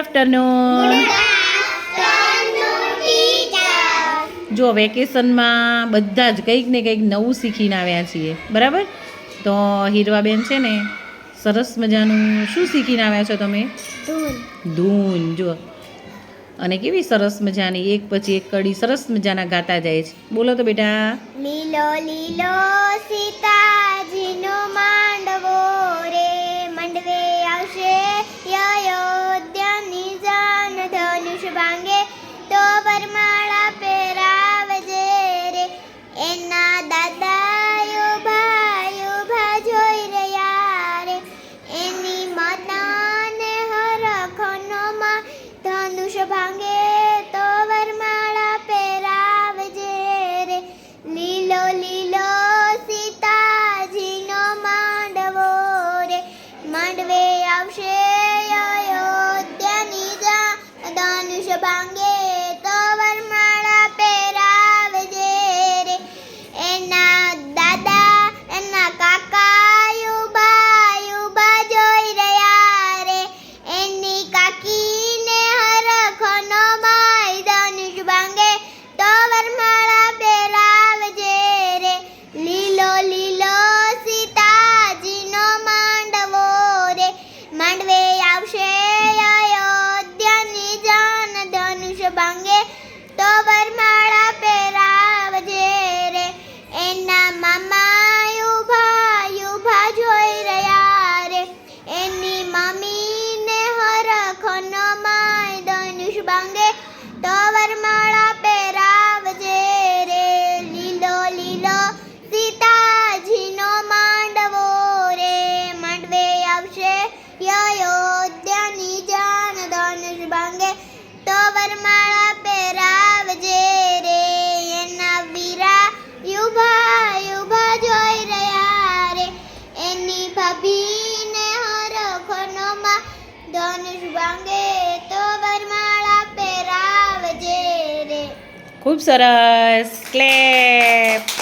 Afternoon જો વેકેશનમાં બધા જ કંઈક ને કંઈક નવું શીખીને આવ્યા છીએ બરાબર? તો હીરવાબેન છે ને સરસ મજાનું શું શીખીને આવ્યા છો તમે? ધૂન જો. અને કેવી સરસ મજાની એક પછી એક કડી સરસ મજાના ગાતા જાય છે. બોલો તો બેટા. લીલો લીલો. ભાંગે તો વરમાળા પહેરાવજે રે. એના તો વરમાળા પહેરાવજે રે. લીલો લીલો સીતાજીનો માંડવો રે. માંડવે આવશે અયોધ્યાની જાન. ધનુષ ભાંગે તો વરમાળા પહેરાવજે રે. એના વીરા યુભા યુભા જોઈ રહ્યા એની ભાભીને હરખનોમાં ધનુષ ભાંગે ખૂબ સરસ. ક્લેપ